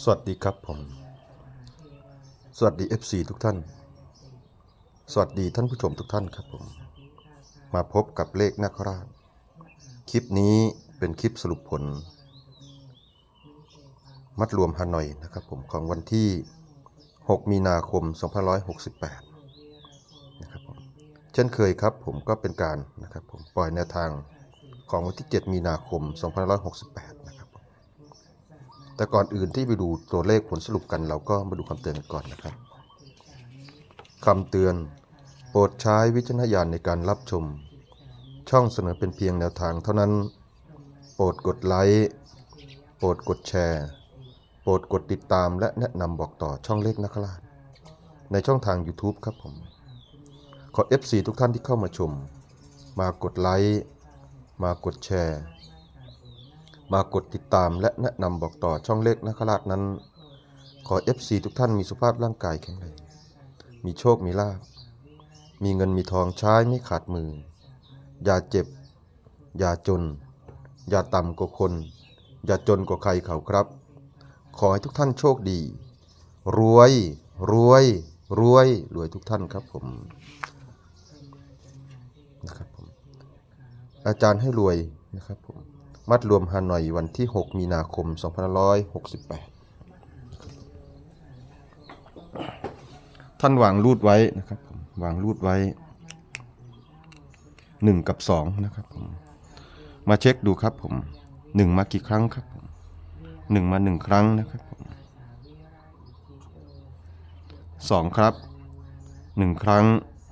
สวัสดีครับผม สวัสดี FC ทุกท่าน สวัสดีท่านผู้ชมทุกท่านครับผม มาพบกับเลขนาคราช คลิปนี้เป็นคลิปสรุปผล มัดรวมฮานอยนะครับผมของวันที่ 6 มีนาคม 2568 นะครับผม เช่นเคยครับผมก็เป็นการนะครับผมปล่อยแนวทางของวันที่ 7 มีนาคม 2568 แต่ก่อนอื่นที่ไปดูตัวเลขผลสรุปกัน เราก็มาดูคำเตือนกันก่อนนะครับคำเตือน โปรดใช้วิจารณญาณในการรับชม ช่องเสนอเป็นเพียงแนวทางเท่านั้น โปรดกดไลค์โปรดกดแชร์โปรดกดติดตามและแนะนำบอกต่อช่องเลขนักราชในช่องทาง YouTube ครับผม ขอ FC ทุกท่านที่เข้ามาชม มากดไลค์ มากดแชร์ มากดติดตามและแนะนำบอกต่อช่องเลขนักราชนั้น ขอ FC ทุกท่านมีสุขภาพร่างกายแข็งแรง มีโชคมีลาภ มีเงินมีทองใช้ไม่ขาดมือ อย่าเจ็บ อย่าจน อย่าต่ำกว่าคน อย่าจนกว่าใครเขาครับ ขอให้ทุกท่านโชคดี รวย รวย รวย รวยทุกท่านครับผมนะครับผม อาจารย์ให้รวยนะครับผม มัดรวมฮานอยวันที่ 6 มีนาคม 2568 ท่านวางรูดไว้นะครับผมวางรูดไว้ 1 กับ 2 นะครับผมมาเช็คดูครับผม 1 มากี่ครั้งครับผม1มา 1 ครั้งนะครับผม2ครับ 1 ครั้ง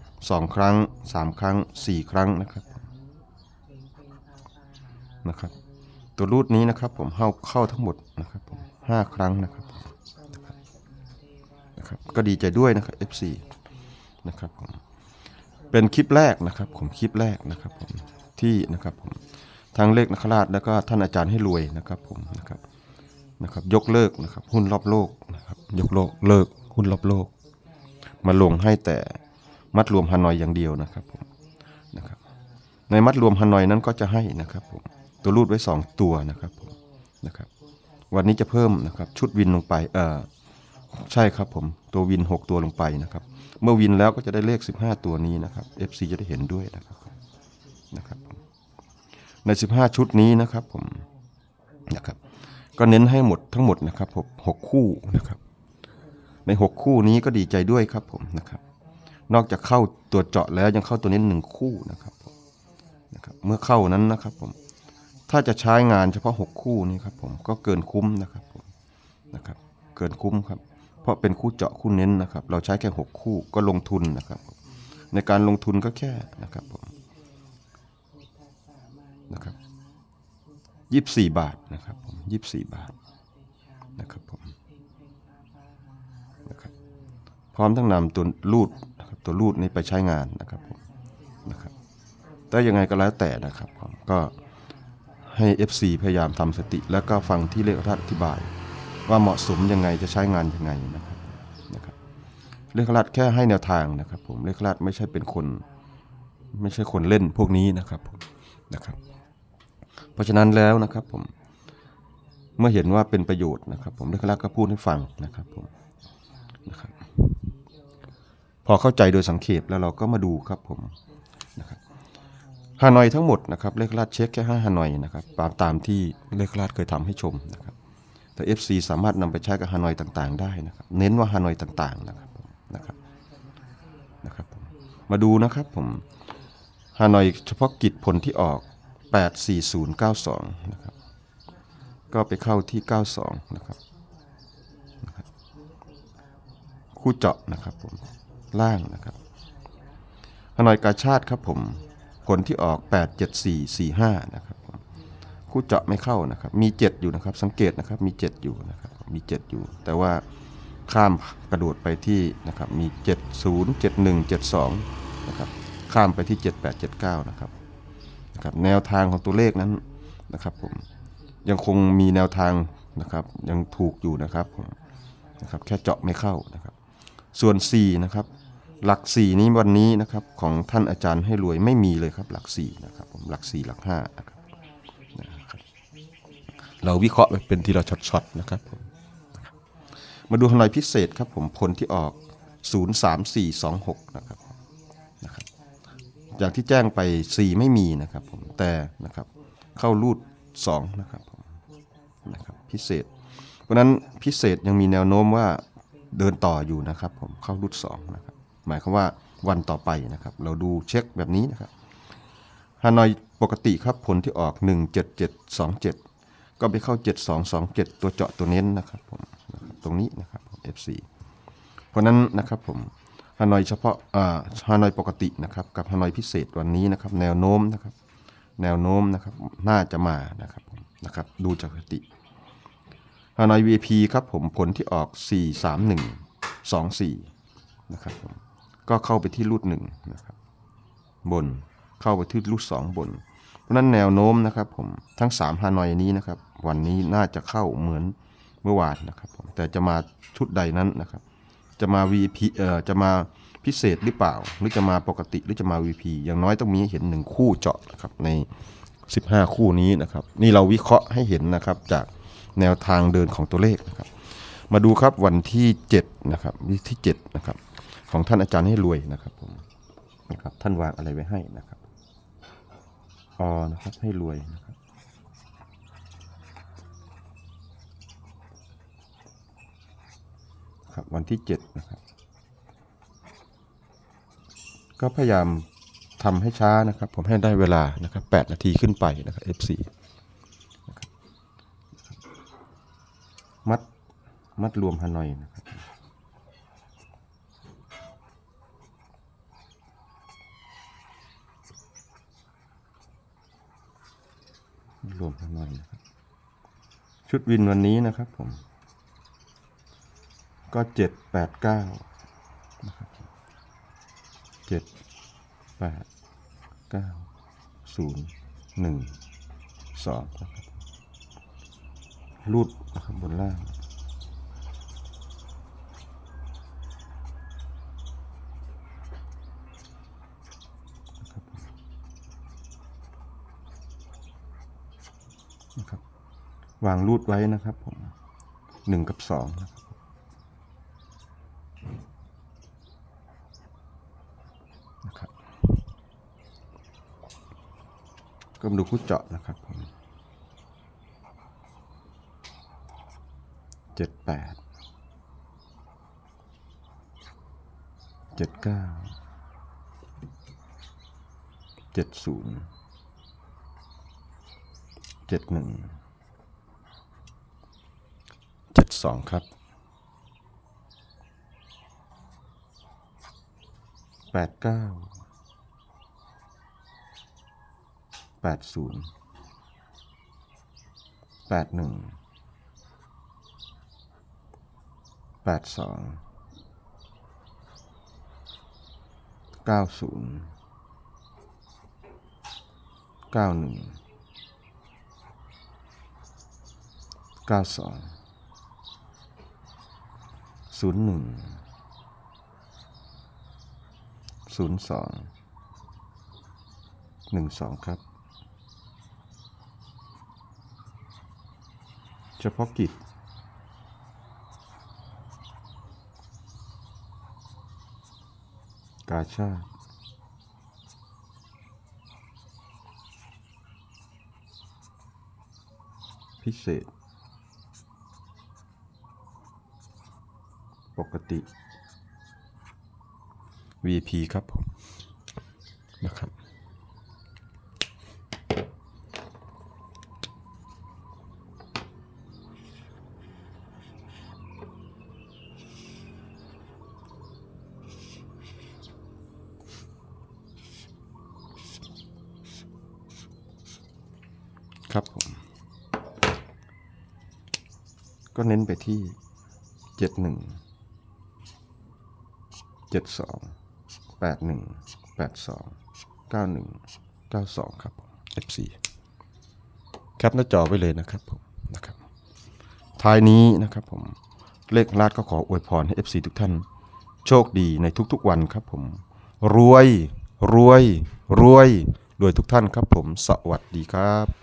2 ครั้ง 3 ครั้ง 4 ครั้งนะครับ นะครับ ตัวรูดนี้นะครับผมเข้าเข้าทั้งหมดนะครับผมห้าครั้งนะครับนะครับ ก็ดีใจด้วยนะครับ FC นะครับผมเป็นคลิปแรกนะครับผมคลิปแรกนะครับผมที่นะครับผมทั้งเลขนักราชแล้วก็ท่านอาจารย์ให้รวยนะครับผมนะครับนะครับ ยกเลิกนะครับ หุ้นรอบโลกนะครับ ยกโลกเลิกหุ้นรอบโลก มาลงให้แต่มัดรวมฮานอยอย่างเดียวนะครับผมนะครับในมัดรวมฮานอยนั้นก็จะให้นะครับผม ตัวรูดไว้ 2 ตัวนะครับผมนะครับ วันนี้จะเพิ่มนะครับชุดวินลงไปเออใช่ครับผมตัววิน 6 ตัวลงไปนะครับ เมื่อวินแล้วก็จะได้เลข 15 ตัวนี้นะครับ FC จะได้เห็นด้วยนะครับนะครับใน 15 ชุดนี้นะครับผมนะครับ ก็เน้นให้หมดทั้งหมดนะครับผมหกคู่นะครับ ใน 6 คู่นี้ก็ดีใจด้วยครับผมนะครับนอกจากเข้าตัวเจาะแล้วยังเข้าตัวนี้หนึ่งคู่นะครับนะครับ เมื่อเข้านั้นนะครับผม ถ้าจะใช้งานเฉพาะ 6 คู่นี้ครับผมก็เกินคุ้มนะครับผมนะครับ เกินคุ้มครับ เพราะเป็นคู่เจาะคู่เน้นนะครับ เราใช้แค่ 6 คู่ก็ลงทุนนะครับ ในการลงทุนก็แค่นะครับผมนะครับยี่สี่บาทนะครับผมยี่สี่บาทนะครับผมนะครับพร้อมทั้งนำตัวรูดนะครับตัวรูดนี้ไปใช้งานนะครับผมนะครับแต่ยังไงก็แล้วแต่นะครับผมก็ ให้ FC พยายามทำสติ แล้วก็ฟังที่เลขรัฐอธิบาย ว่าเหมาะสมยังไงจะใช้งานยังไงนะครับนะครับเลขรัฐแค่ให้แนวทางนะครับผมเลขรัฐไม่ใช่เป็นคน ไม่ใช่คนเล่นพวกนี้นะครับผมนะครับ เพราะฉะนั้นแล้วนะครับผมเมื่อเห็นว่าเป็นประโยชน์นะครับ ผมเลขรัฐก็พูดให้ฟังนะครับผมนะครับพอเข้าใจโดยสังเขปแล้วเราก็มาดูครับผม ฮานอยทั้งหมดนะครับเลขลาดเช็คแค่ห้าฮานอยนะครับตามตามที่เลขลาดเคยทำให้ชมนะครับแต่ FC สามารถนำไปใช้กับฮานอยต่างๆ ได้นะครับเน้นว่าฮานอยต่างๆนะครับนะครับนะครับมมาดูนะครับผมฮานอยเฉพาะกิจผลที่ออก 84092นะครับก็ไปเข้าที่ 92 นะครับคู่เจาะนะครับผมล่างนะครับฮานอยกาชาติครับผม ผลที่ออก 87445 นะครับคู่เจาะไม่เข้านะครับ มี 7 อยู่นะครับ สังเกตนะครับ มี 7 อยู่นะครับ มี 7 อยู่ แต่ว่าข้ามกระโดดไปที่นะครับ มี 70 71 72 นะครับ ข้ามไปที่ 7879 นะครับนะครับ แนวทางของตัวเลขนั้นนะครับผม ยังคงมีแนวทางนะครับ ยังถูกอยู่นะครับผมนะครับ แค่เจาะไม่เข้านะครับ ส่วน 4 นะครับ หลัก4นี้วันนี้นะครับของท่านอาจารย์ให้รวยไม่มีเลยครับ หลัก4นะครับผมหลัก4หลัก5นะครับนะครับเราวิเคราะห์ไปเป็นทีละช็อตๆนะครับผมนะครับมาดูฮานอยพิเศษครับผมผลที่ออก 03426 นะครับนะครับอย่างที่แจ้งไป 4 ไม่มีนะครับผมแต่นะครับเข้ารูด 2 นะครับผมนะครับพิเศษ เพราะฉะนั้นพิเศษยังมีแนวโน้มว่าเดินต่ออยู่นะครับผมเข้ารูด2นะครับ หมายความว่าวันต่อไปนะครับ เราดูเช็คแบบนี้นะครับฮานอยปกติครับผลที่ออก 17727 ก็ไปเข้า 7227 ตัวเจาะตัวเน้นนะครับผมตรงนี้นะครับผม FC เพราะนั้นนะครับผมฮานอยเฉพาะอ่าฮานอยปกตินะครับกับฮานอยพิเศษวันนี้นะครับแนวโน้มนะครับแนวโน้มนะครับน่าจะมานะครับผมนะครับดูจากสถิติฮานอย VIP ครับผมผลที่ออก 43124 นะครับผม ก็เข้าไปที่รูดหนึ่งนะครับบนเข้าไปที่ลูกสองบน เพราะนั้นแนวโน้มนะครับผมทั้ง3ฮานอยนี้นะครับ วันนี้น่าจะเข้าเหมือนเมื่อวานนะครับผมแต่จะมาชุดใดนั้นนะครับ จะมา VP เอ่อจะมาพิเศษหรือเปล่า หรือจะมาปกติหรือจะมา VP อย่างน้อยต้องมีเห็นหนึ่งคู่เจาะนะครับใน 15 คู่นี้นะครับ นี่เราวิเคราะห์ให้เห็นนะครับจากแนวทางเดินของตัวเลขนะครับ มาดูครับวันที่7นะครับวันที่7นะครับ ของท่านอาจารย์ให้รวยนะครับผมนะครับท่านวางอะไรไว้ให้นะครับออนะครับให้รวยนะครับครับวันที่เจ็ดนะครับก็พยายามทำให้ช้านะครับ ผมให้ได้เวลานะครับแปดนาทีขึ้นไปนะครับ F4 นะครับมัดมัดรวมฮานอยนะครับ รวมทั้งหมดนะครับ ชุดวินวันนี้นะครับผม ก็เจ็ดแปดเก้านะครับเจ็ดแปดเก้าศูนย์หนึ่งสองนะครับรูดนะครับบนล่าง นะครับ วางรูดไว้นะครับผมหนึ่งกับสองนะครับนะครับก็มาดูคู่เจาะนะครับผมเจ็ดแปดเจ็ดเก้าเจ็ดศูนย์เจ็ดหนึ่ง สองครับ 8 9 8 0 8 1 8 2 9 0 9 1 9 2 ศูนย์หนึ่งศูนย์หนึ่งศูนย์สองหนึ่งสองครับ เฉพาะกิจกาชาติพิเศษ ปกติ VP ครับผมนะครับครับผม ก็เน้นไปที่เจ็ดหนึ่งเจ็ดสองแปดหนึ่งแปดสองเก้าหนึ่งเก้าสองครับ F4 แคปหน้าจอไว้เลยนะครับผมนะครับท้ายนี้นะครับผมเลขลาดก็ขออวยพรให้ FC ทุกท่าน โชคดีในทุกๆวันครับผม รวยรวยรวยรวยทุกท่านครับผม สวัสดีครับ